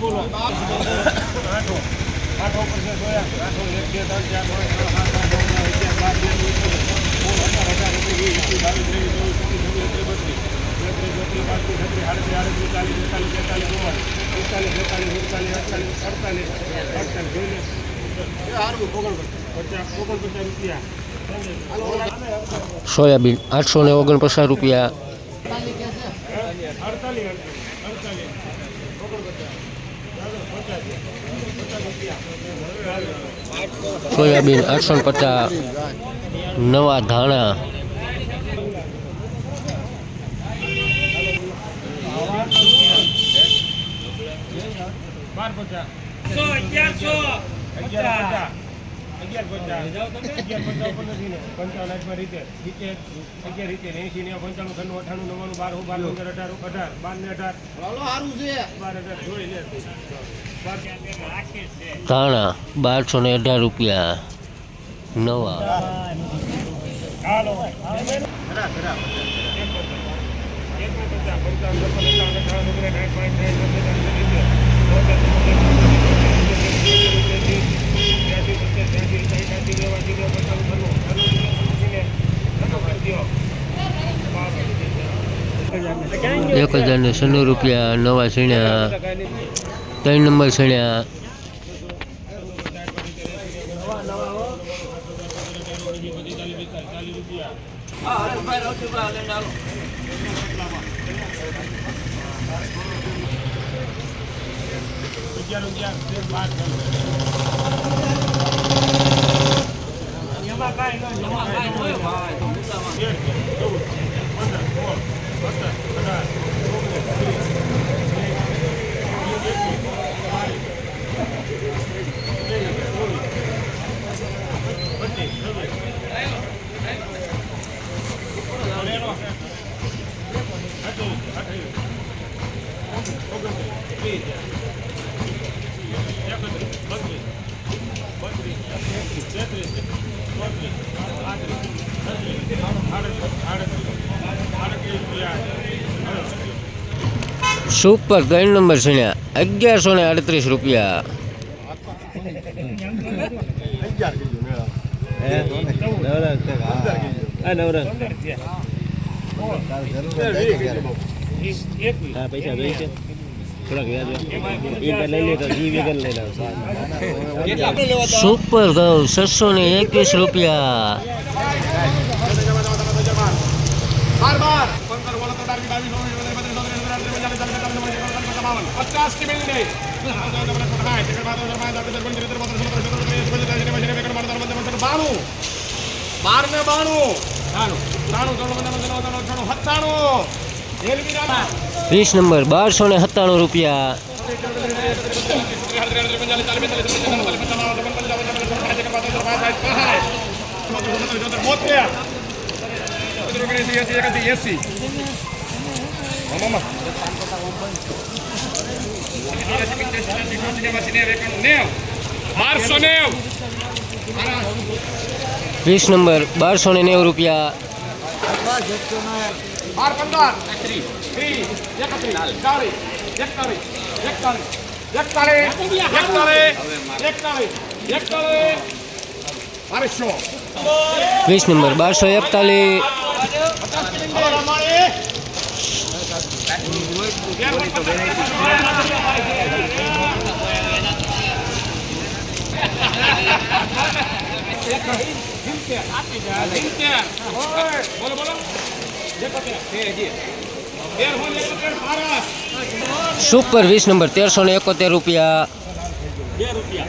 બોલો. આઠો આઠો પરસે જોયા આઠો એક બે ત્રણ ચાર પાંચ છ સાત આઠ નવ દસ અગિયાર બાર તેર ચૌદ પંદર અઢાર ઓગણીસ વીસ એકવીસ બાવીસ ત્રેવીસ ચોવીસ પચીસ છવ્વીસ બત્રીસ તેત્રીસ ચોત્રીસ પાંત્રીસ છત્રીસ આડત્રીસ આડત્રીસ ચાલીસ બેતાલીસ તેતાલીસ ચુમ્માલીસ પિસ્તાલીસ બેતાલીસ સુડતાલીસ અડતાલીસ અડતાલીસ અડતાલીસ જોઈ લે પચાસ ઓગણપચાસ રૂપિયા સોયાબીન આઠસો ને ઓગણપચાસ રૂપિયા. અડતાલીસ અડતાલીસ ઓગણપચાસ ચાલો પચાસ પચાસ રૂપિયા સોયાબીન આઠસો પચાસ નવા ધાણા. બાર પચાસ. અગિયારસો. અગિયાર અગિયાર પચાસ અગિયાર પચાસ નથી ને પંચાવન આઠમાં રીતે સિત્તેર અગિયાર રીતે એસી ને પંચાણું ત્રણું અઠાણું નવ્વાણું બાર બાર પંદર અઢાર અઢાર બાર ને અઢાર બાર અઢાર જોઈ લે ધાણા બારસો ને અઢાર રૂપિયા નવા પંચાવન છન્નું કરી દ્યો એક હજાર ને સન્નું રૂપિયા નવા સીણ્યા ત્રણ નંબર સીણ્યા. અગિયાર બાર તેર સુપર ત્રણ નંબર સીણ્યા અગિયારસો ને અડત્રીસ રૂપિયા. સુપર ઘઉં છસો ને એકવીસ રૂપિયા. બાર બાર પંદર ઓળખ તો ડાર્કી બાવીસ ઓગણીસ ઓગણીસ બત્રીસ ચોત્રીસ ચોત્રીસ પચાસ પચાસ પચાસ પચાસ પચાસ પચાસ પચાસ की मिल गई બાર ને બાણું ત્રાણું ત્રાણું ત્રાણું ત્રાણું ત્રાણું સત્તાણું રેલવી રામા વીસ નંબર બારસો ને સત્તાણું રૂપિયા બારસો નેવ વીસ નંબર બારસો ને નેવું રૂપિયા. વીસ નંબર બારસો એકતાલીસ. બોલો બોલો તેર હોય એકોતેર ભારત સુપર વીસ નંબર તેરસો ને એકોતેર રૂપિયા. બે રૂપિયા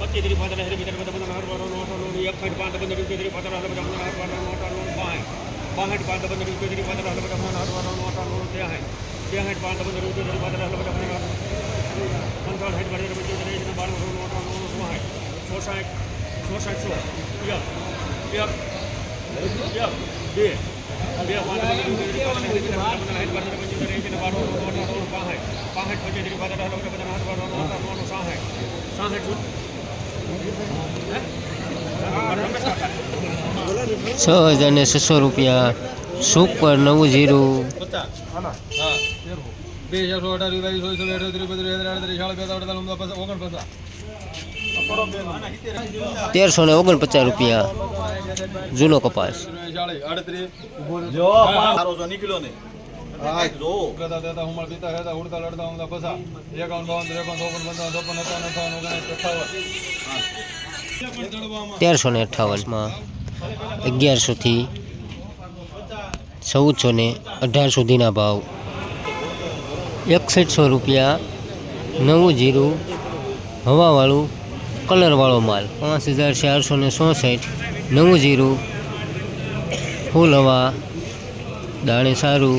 ત્રણ રૂપિયા લે પાંચ બજેટ ઉતરી બે ભાઈ પચીસ પચીસ ત્રીસ પાંચ હજાર મીટર બધા બધા હર વારો નોટો નોટ એક પાંચ પાંચ પંદર રૂપિયા ત્રીસ પાંચ હજાર બધા બધા હર વારો નોટો નોટ પાંચ પાંચ પાંચ પંદર રૂપિયા ત્રીસ પાંચ હજાર બધા બધા હર વારો નોટો નોટ ત્યાં ત્યાં પાંચ પંદર રૂપિયા ત્રીસ પાંચ હજાર બધા બધા પંચાવન સાઠ બાર રૂપિયા ત્રીસ બાર નોટો નોટ પાંચ ચોસાઠ ચોસાઠ સો એક એક એક બે બે પાંચ પંદર રૂપિયા ત્રીસ પાંચ હજાર બધા સાઠ બાર રૂપિયા ત્રીસ બાર નોટો નોટ પાંચ પાંચ પચીસ ત્રીસ પાંચ હજાર બધા બધા હર વારો નોટો નોટ સાઠ સાઠ છ હજાર ને છસો રૂપિયા સુપર નવું જીરું. બે ચારસો અઢાર બાવીસ તેરસો ને ઓગણપચાસ રૂપિયા જૂનો કપાસ. પીતા રહેતા ઉડતા લડતા એકાવન બાવન ત્રેપન ચોપન પંચાવન ચોપન અઠાવન અઠાવન ઓગણીસ અઠાવન. તેરસો ને અઠ્ઠાવનમાં અગિયારસોથી ચૌદસો ને અઢાર સુધીના ભાવ. એકસઠસો રૂપિયા નવું જીરું હવાવાળું કલરવાળો માલ. પાંચ હજાર ચારસો ને ચોસઠ નવું જીરું ફૂલ હવા દાણે સારું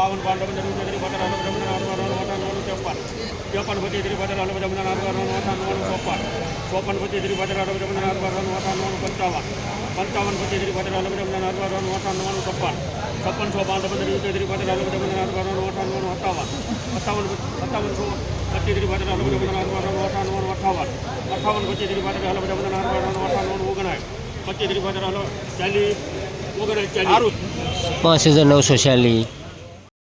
પચીસ ત્રીસ બત્રીસ ચાલીસ એકતાલીસ બેતા બેતા અઠાવન બટા પંદર આઠ બટા પંચોતેર નેવું બાણું ત્રણ અઠાવન ચોપનસો ને નવ્વાણું લીલા દાણા સાથે નવું જીરું બાવન પાંચ પંદર ચોપન પચીસ ત્રીસ પચાસ અઠાવન ચોપન ચોપન પચીસ ત્રીસ પચાસ અઠાવન પંચાવન પંચાવન પચીસ ત્રીસ પચાસ અઠાવન અઠાવન છપ્પન છપ્પન સો પાંચ પંદર ત્રીસ ત્રીસ પચાસ અઠાવન અઠાવન સત્તાવન સત્તાવન સત્તાવન સો પચીસ ત્રીસ પચાસ અઠાવન અઠાવન અઠાવન અઠાવન પચીસ ત્રીસ પચાસ અઠાવન અઠાવન ઓગણાય પચીસ ત્રીસ પચાસ ચાલીસ ઓગણાય ચાલીસ પાંચ હજાર નવસો ચાલીસ